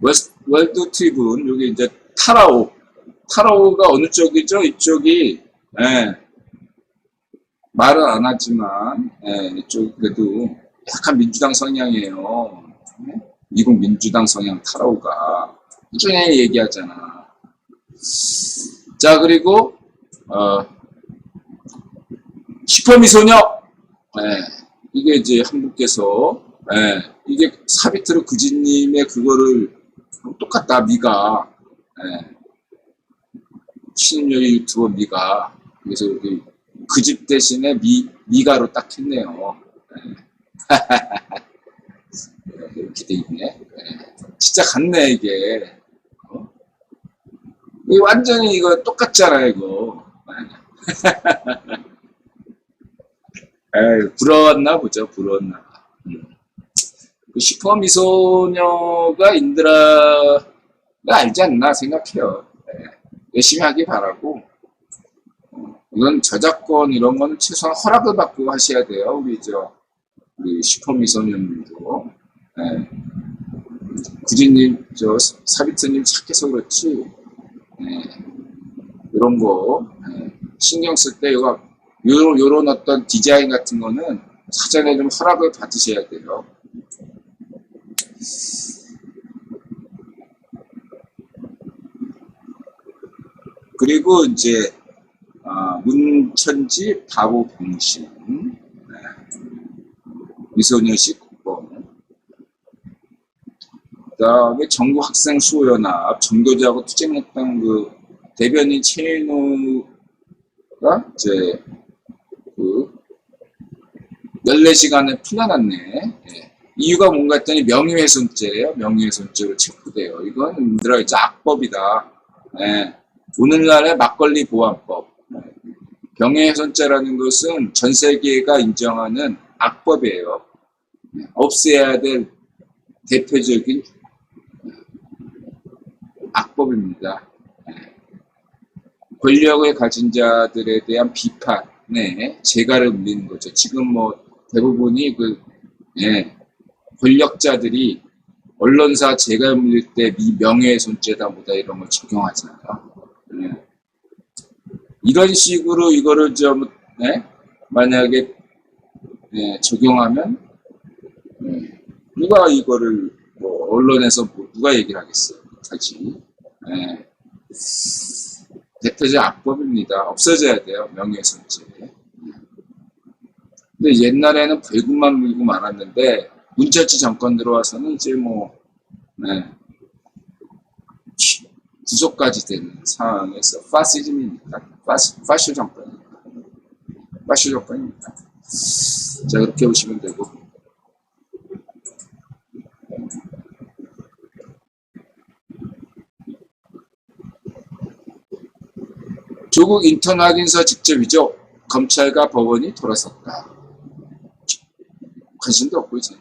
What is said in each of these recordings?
웨스, 월드 트리븐, 여기 이제 타라오. 타라오가 어느 쪽이죠? 이쪽이, 예, 말은 안 하지만, 예, 이쪽 그래도 약간 민주당 성향이에요. 예? 미국 민주당 성향 타라오가. 꾸준히 얘기하잖아. 자, 그리고, 어, 슈퍼미소녀. 예, 이게 이제 한국께서, 예, 이게 사비트르 구지님의 그거를 똑같다, 미가. 예, 신윤여리 유튜버 미가. 그래서 여기 그 집 대신에 미, 미가로 딱 했네요. 예. 이렇게 돼 있네. 예. 진짜 같네, 이게. 어? 이게 완전히 이거 똑같잖아, 이거. 에이, 부러웠나 보죠, 부러웠나. 그 슈퍼 미소녀가 인드라가 알지 않나 생각해요. 예. 열심히 하기 바라고. 어, 이건 저작권 이런 거는 최소한 허락을 받고 하셔야 돼요. 우리 저, 우리 슈퍼 미소녀님도. 예. 구진님, 저, 사비트님 착해서 그렇지. 예. 이런 거, 예. 신경 쓸 때, 이거, 요런, 요런 어떤 디자인 같은 거는 사전에 좀 허락을 받으셔야 돼요. 그리고 이제, 아, 문천지 바보 병신, 네. 미소녀식 국번, 그 다음에 전국 학생 수호연합, 정교조하고 투쟁했던 그 대변인 최인호가 이제 그 14시간에 풀려났네. 예. 이유가 뭔가 했더니 명예훼손죄예요. 명예훼손죄로 체포돼요. 이건 이제 악법이다. 예. 오늘날의 막걸리 보안법. 예. 명예훼손죄라는 것은 전 세계가 인정하는 악법이에요. 예. 없애야 될 대표적인 악법입니다. 예. 권력을 가진 자들에 대한 비판에 재갈을 울리는 거죠. 지금 뭐 대부분이 그 예, 권력자들이 언론사 재갈 물릴 때 미 명예훼손죄다 뭐다 이런 걸 적용하잖아요. 예. 이런 식으로 이거를 좀 예, 만약에 예, 적용하면 예, 누가 이거를 뭐 언론에서 뭐 누가 얘기를 하겠어요? 하지. 예. 대표적 악법입니다. 없어져야 돼요. 명예훼손죄. 근데 옛날에는 벌금만 물고 말았는데 문철지 정권 들어와서는 이제 뭐 네. 구속까지 되는 상황에서 파시즘입니다. 파시, 파쇼 정권입니다. 파쇼 정권입니다. 자 그렇게 보시면 되고 조국 인턴 확인서 직접이죠. 검찰과 법원이 돌아섰다. 관심도 없고 이제.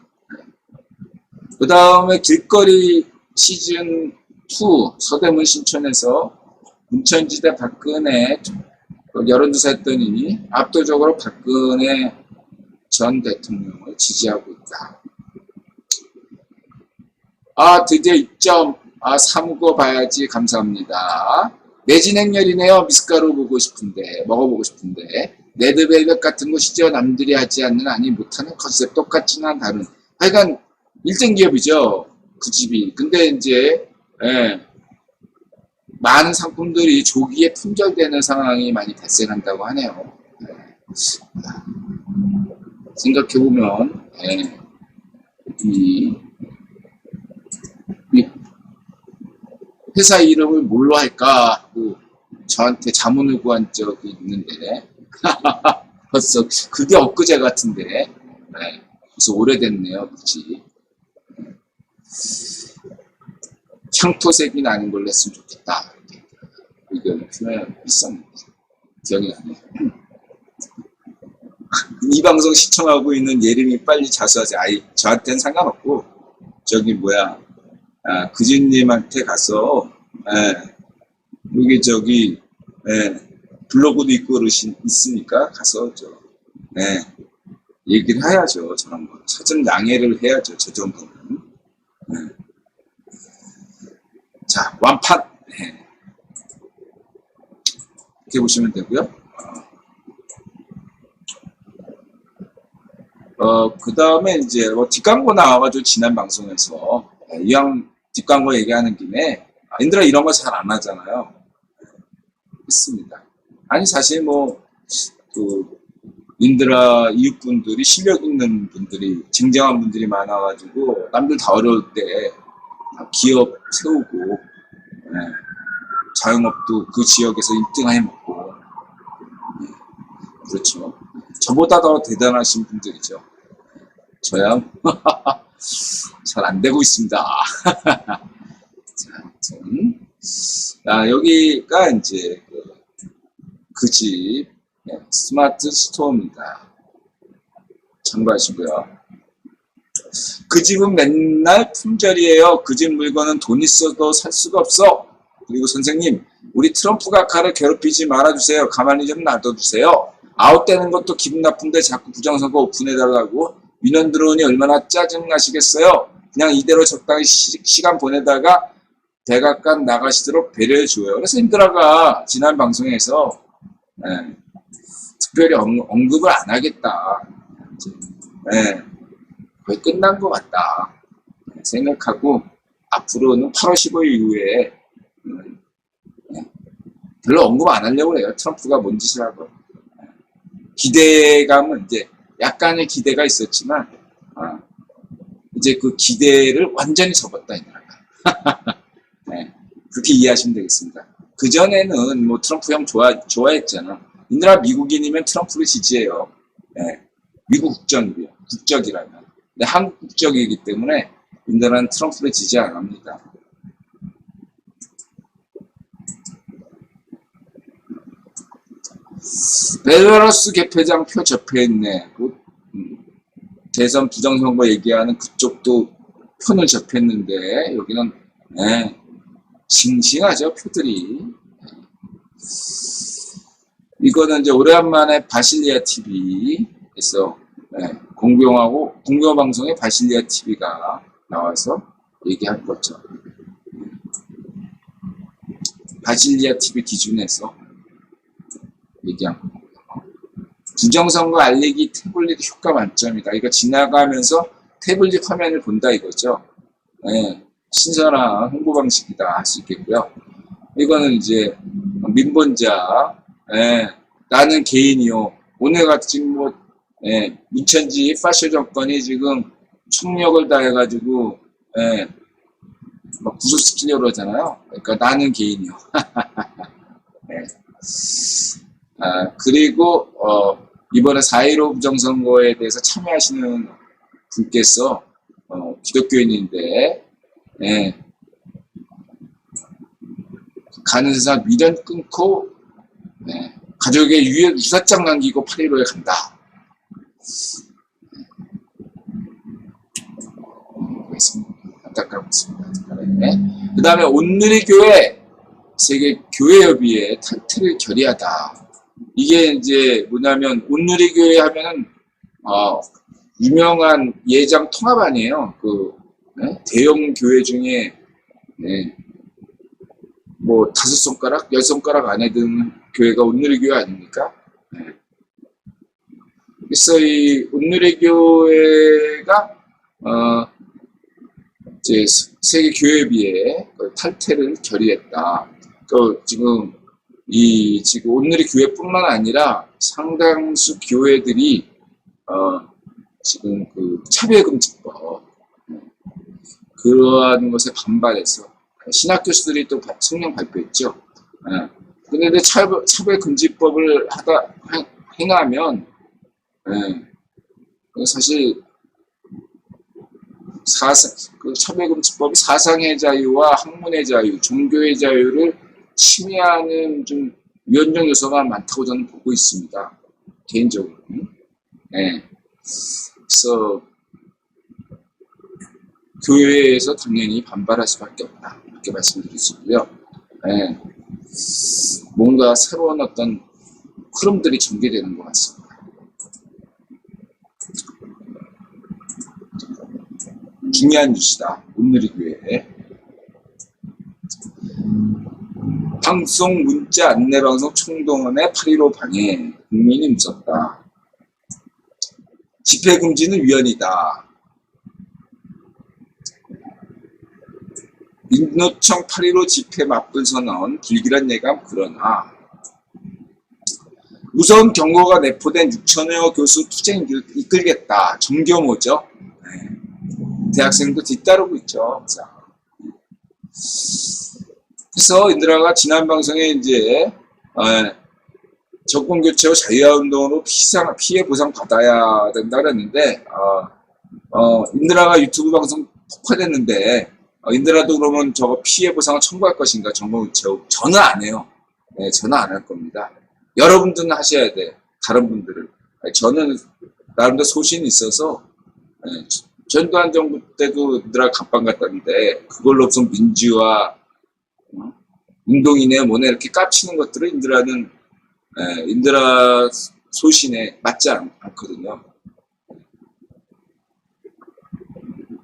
그 다음에 길거리 시즌 2 서대문 신촌에서 문천지대 박근혜 여론조사 했더니 압도적으로 박근혜 전 대통령을 지지하고 있다. 아 드디어 입점 아 사무고 봐야지 감사합니다. 내진행렬이네요. 미숫가루 보고 싶은데 먹어보고 싶은데 레드벨벳 같은 것이죠. 남들이 하지 않는 아니 못하는 컨셉 똑같지만 다른 하여간 1등 기업이죠. 그 집이. 근데 이제 예, 많은 상품들이 조기에 품절되는 상황이 많이 발생한다고 하네요. 예. 생각해보면 예, 이, 이 회사 이름을 뭘로 할까 하고 저한테 자문을 구한 적이 있는데 벌써 그게 엊그제 같은데 네, 벌써 오래됐네요 그치 향토색이 나는 걸로 했으면 좋겠다. 이렇게 의견을 표현했었는데 기억이 나네요 이 방송 시청하고 있는 예림이 빨리 자수하지. 아이 저한테는 상관없고. 저기 뭐야. 아, 그진님한테 가서 예, 여기 저기 예, 블로그도 있고 그러신 있으니까 가서 저 예, 얘기를 해야죠. 저런 거. 사전 양해를 해야죠. 저 정도는 예. 완판 네. 이렇게 보시면 되고요. 어, 그 다음에 이제 뭐 뒷광고 나와가지고 지난 방송에서 네, 이왕 뒷광고 얘기하는 김에 아, 인들아 이런 거 잘 안 하잖아요. 했습니다. 아니 사실 뭐그 인드라 이웃분들이 실력 있는 분들이 쟁쟁한 분들이 많아가지고 남들 다 어려울 때 기업 세우고 예, 자영업도 그 지역에서 1등 해먹고 예, 그렇죠. 저보다 더 대단하신 분들이죠. 저야 잘 안 되고 있습니다. 자, 아무튼 아, 여기가 이제 그집 스마트 스토어입니다. 참고하시고요. 그 집은 맨날 품절이에요. 그 집 물건은 돈 있어도 살 수가 없어. 그리고 선생님, 우리 트럼프 각하를 괴롭히지 말아주세요. 가만히 좀 놔둬주세요. 아웃되는 것도 기분 나쁜데 자꾸 부정선거 오픈해달라고 민원 들어오니 얼마나 짜증나시겠어요. 그냥 이대로 적당히 시, 간 보내다가 백악관 나가시도록 배려해줘요. 그래서 인드라가 지난 방송에서 예, 특별히 언, 언급을 안 하겠다. 예, 거의 끝난 것 같다. 생각하고 앞으로는 8월 15일 이후에 음, 예, 별로 언급 안 하려고 해요. 트럼프가 뭔 짓을 하고. 기대감은 이제 약간의 기대가 있었지만 아, 이제 그 기대를 완전히 접었다 이 나라가. 네, 그렇게 이해하시면 되겠습니다. 그 전에는 뭐 트럼프 형 좋아 좋아했잖아. 이 나라 미국인이면 트럼프를 지지해요. 네, 미국 국적이요, 국적이라면. 근데 한국 국적이기 때문에 이 나라는 트럼프를 지지 안 합니다. 벨라루스 개표장 표 접해 있네. 그, 음, 대선 부정선거 얘기하는 그쪽도 표는 접했는데 여기는 네, 싱싱하죠 표들이. 이거는 이제 오랜만에 바실리아 TV에서 네, 공병하고 공병 방송에 바실리아 TV가 나와서 얘기한 거죠. 바실리아 TV 기준에서 얘기한 거고요. 부정선거 알리기 태블릿 효과 만점이다. 이거 지나가면서 태블릿 화면을 본다 이거죠. 네, 신선한 홍보 방식이다 할 수 있겠고요. 이거는 이제 민본자 네, 나는 개인이요. 오늘 같이 뭐 네, 민천지 파쇼 정권이 지금 총력을 다해가지고 네, 막 구속시키려고 그러잖아요. 그러니까 나는 개인이요. 네. 아, 그리고 어, 이번에 4.15 부정선거에 대해서 참여하시는 분께서 어, 기독교인인데 예, 가는 세상 미련 끊고 예, 가족의 유, 유사장 남기고 8.15에 간다. 안타깝습니다. 네. 그 다음에 온누리 교회 세계 교회협의회 탈퇴를 결의하다. 이게 이제 뭐냐면 온누리 교회 하면은 어, 유명한 예장 통합 아니에요. 그 네? 대형 교회 중에 네. 뭐 다섯 손가락, 열 손가락 안에 드는 교회가 온누리 교회 아닙니까? 네. 그래서 이 온누리 교회가 어, 이제 세계 교회비에 탈퇴를 결의했다. 그 지금 이 지금 오늘의 교회뿐만 아니라 상당수 교회들이 어 지금 그 차별금지법 그러한 것에 반발해서 신학 교수들이 또 성명 발표했죠. 예. 근데 차별, 차별금지법을 하다 행하면 예. 사실 사상, 그 차별금지법이 사상의 자유와 학문의 자유, 종교의 자유를 침해하는 좀 위헌적 요소가 많다고 저는 보고 있습니다. 개인적으로. 네. 그래서 교회에서 당연히 반발할 수밖에 없다. 이렇게 말씀드릴 수 있고요. 네. 뭔가 새로운 어떤 흐름들이 전개되는 것 같습니다. 중요한 뉴스다. 오늘의 교회. 방송 문자 안내 방송 총동원의 8.15 방해 국민이 무섭다. 집회 금지는 위헌이다. 민노총 8.15 집회 맞불 선언 불길한 예감 그러나 무서운 경고가 내포된 6천여 교수 투쟁 이끌겠다. 정교모죠. 네. 대학생도 뒤따르고 있죠. 자. 그래서 인드라가 지난 방송에 이제 어, 정권 교체와 자유화 운동으로 피상, 피해 보상 받아야 된다 그랬는데 어, 어, 인드라가 유튜브 방송 폭파됐는데 어, 인드라도 그러면 저거 피해 보상을 청구할 것인가 정권 교체 저는 안 해요. 네, 저는 안 할 겁니다. 여러분들은 하셔야 돼. 다른 분들은. 저는 나름대로 소신이 있어서 네, 전두환 정부 때도 인드라 갑방 갔다는데 그걸로 무슨 민주화 어? 운동이네 뭐네 이렇게 깝치는 것들을 인드라는 예, 인드라 소신에 맞지 않, 않거든요.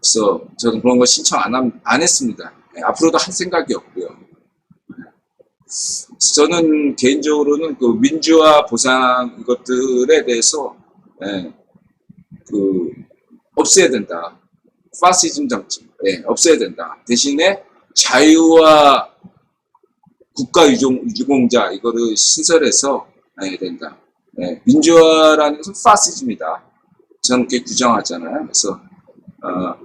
그래서 저는 그런 거 신청 안, 함- 안 했습니다. 예, 앞으로도 할 생각이 없고요. 저는 개인적으로는 그 민주화 보상 이것들에 대해서 예, 그 없애야 된다. 파시즘 정치 예, 없애야 된다. 대신에 자유와 국가 유종, 유공자 이거를 신설해서 해야 된다. 예, 민주화라는 것은 파시즘이다. 저는 그렇게 규정하잖아요. 그래서 어,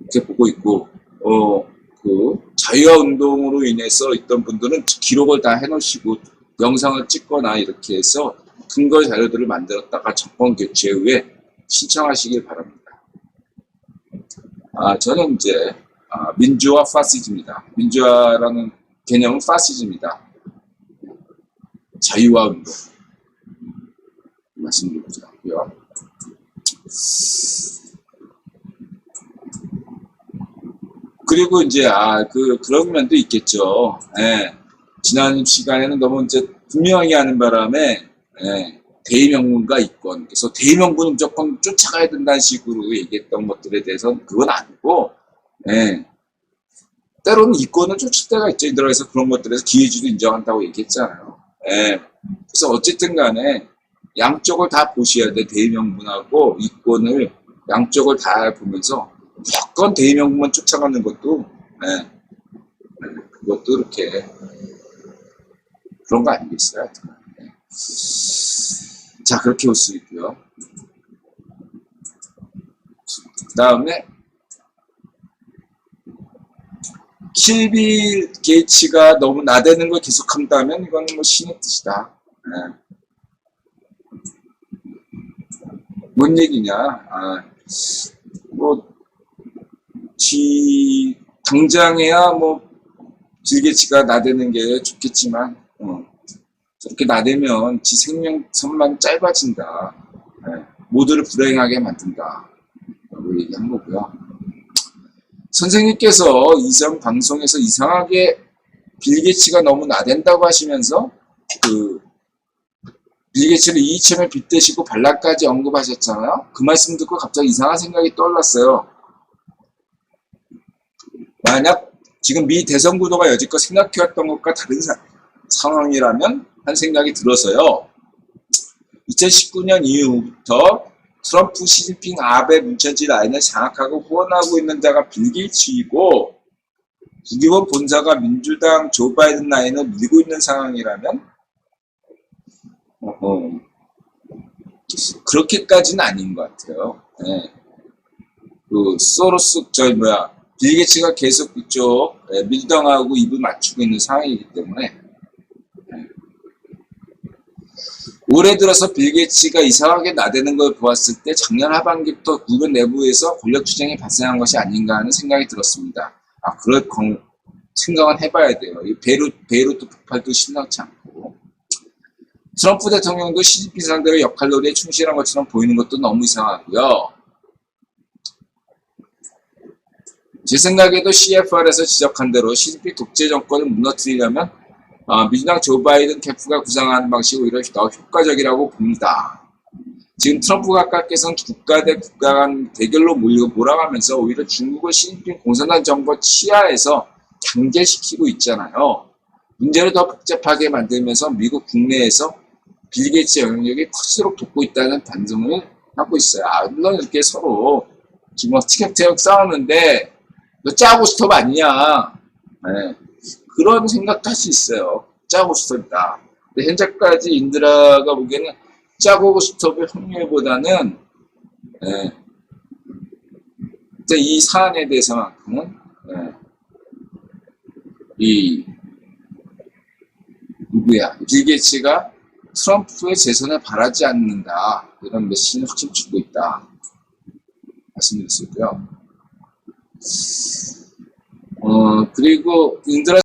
이렇게 보고 있고 어, 그 자유화 운동으로 인해서 있던 분들은 기록을 다 해놓으시고 영상을 찍거나 이렇게 해서 근거 자료들을 만들었다가 정권 교체 후에 신청하시길 바랍니다. 아, 저는 이제 아, 민주화 파시즘이다. 민주화라는 개념은 파시즘이다. 자유화 운동 말씀드리고자 하고요. 그리고 이제 아 그 그런 면도 있겠죠. 예. 지난 시간에는 너무 이제 분명하게 하는 바람에 예, 대의명분과 이권 그래서 대의명분은 무조건 쫓아가야 된다는 식으로 얘기했던 것들에 대해서는 그건 아니고 예. 때로는 이권을 쫓을 때가 있죠. 들어서 그런 것들에서 기회주도 인정한다고 얘기했잖아요. 예. 그래서 어쨌든 간에 양쪽을 다 보셔야 돼. 대의명분하고 이권을 양쪽을 다 보면서 무조건 대의명분만 쫓아가는 것도 예. 예, 그것도 이렇게 그런 거 아니겠어요? 예. 자 그렇게 볼수 있고요. 그 다음에 킬빌 게이츠가 너무 나대는 걸 계속한다면 이건 뭐 신의 뜻이다. 예. 뭔 얘기냐? 아, 뭐, 지, 당장에야 뭐, 빌 게이츠가 나대는 게 좋겠지만, 어, 저렇게 나대면 지 생명선만 짧아진다. 예. 모두를 불행하게 만든다. 라고 얘기한 거고요. 선생님께서 이전 방송에서 이상하게 빌게츠가 너무 나댄다고 하시면서 그 빌게츠를 이이점에 빗대시고 반란까지 언급하셨잖아요. 그 말씀 듣고 갑자기 이상한 생각이 떠올랐어요. 만약 지금 미 대선 구도가 여지껏 생각해왔던 것과 다른 사- 상황이라면 한 생각이 들어서요. 2019년 이후부터 트럼프, 시진핑, 아베, 문천지 라인을 장악하고 후원하고 있는 자가 빌 게이츠이고 국유원 본사가 민주당 조 바이든 라인을 밀고 있는 상황이라면 어허, 그렇게까지는 아닌 것 같아요. 예. 그 소로스 저 뭐야 빌 게이츠가 계속 이쪽 예, 민주당하고 입을 맞추고 있는 상황이기 때문에 올해 들어서 빌 게이츠가 이상하게 나대는 걸 보았을 때 작년 하반기부터 구글 내부에서 권력 투쟁이 발생한 것이 아닌가 하는 생각이 들었습니다. 아, 그럴 건 생각은 해봐야 돼요. 이 베이루, 베이루트 폭발도 심상치 않고. 트럼프 대통령도 시진핑 상대로 역할놀이에 충실한 것처럼 보이는 것도 너무 이상하고요. 제 생각에도 CFR에서 지적한 대로 시진핑 독재 정권을 무너뜨리려면 어, 민주당 조 바이든 캠프가 구상하는 방식이 오히려 더 효과적이라고 봅니다. 지금 트럼프 각각께서는 국가 대 국가 간 대결로 몰려 몰아가면서 오히려 중국을 시진핑 공산당 정부 치하에서 강제시키고 있잖아요. 문제를 더 복잡하게 만들면서 미국 국내에서 빌 게이츠 영향력이 커지도록 돕고 있다는 반성을 하고 있어요. 아, 물론 이렇게 서로 지금 티격태격 싸우는데 너 짜고 스톱 아니냐. 네. 그런 생각도 할 수 있어요. 짜고 스톱이다. 근데 현재까지 인드라가 보기에는 짜고 스톱의 확률보다는 예, 이 사안에 대해서만큼은 예, 이 누구야 빌 게이츠가 트럼프의 재선을 바라지 않는다 이런 메시지를 확실히 주고 있다 있고요. 어 그리고 인드라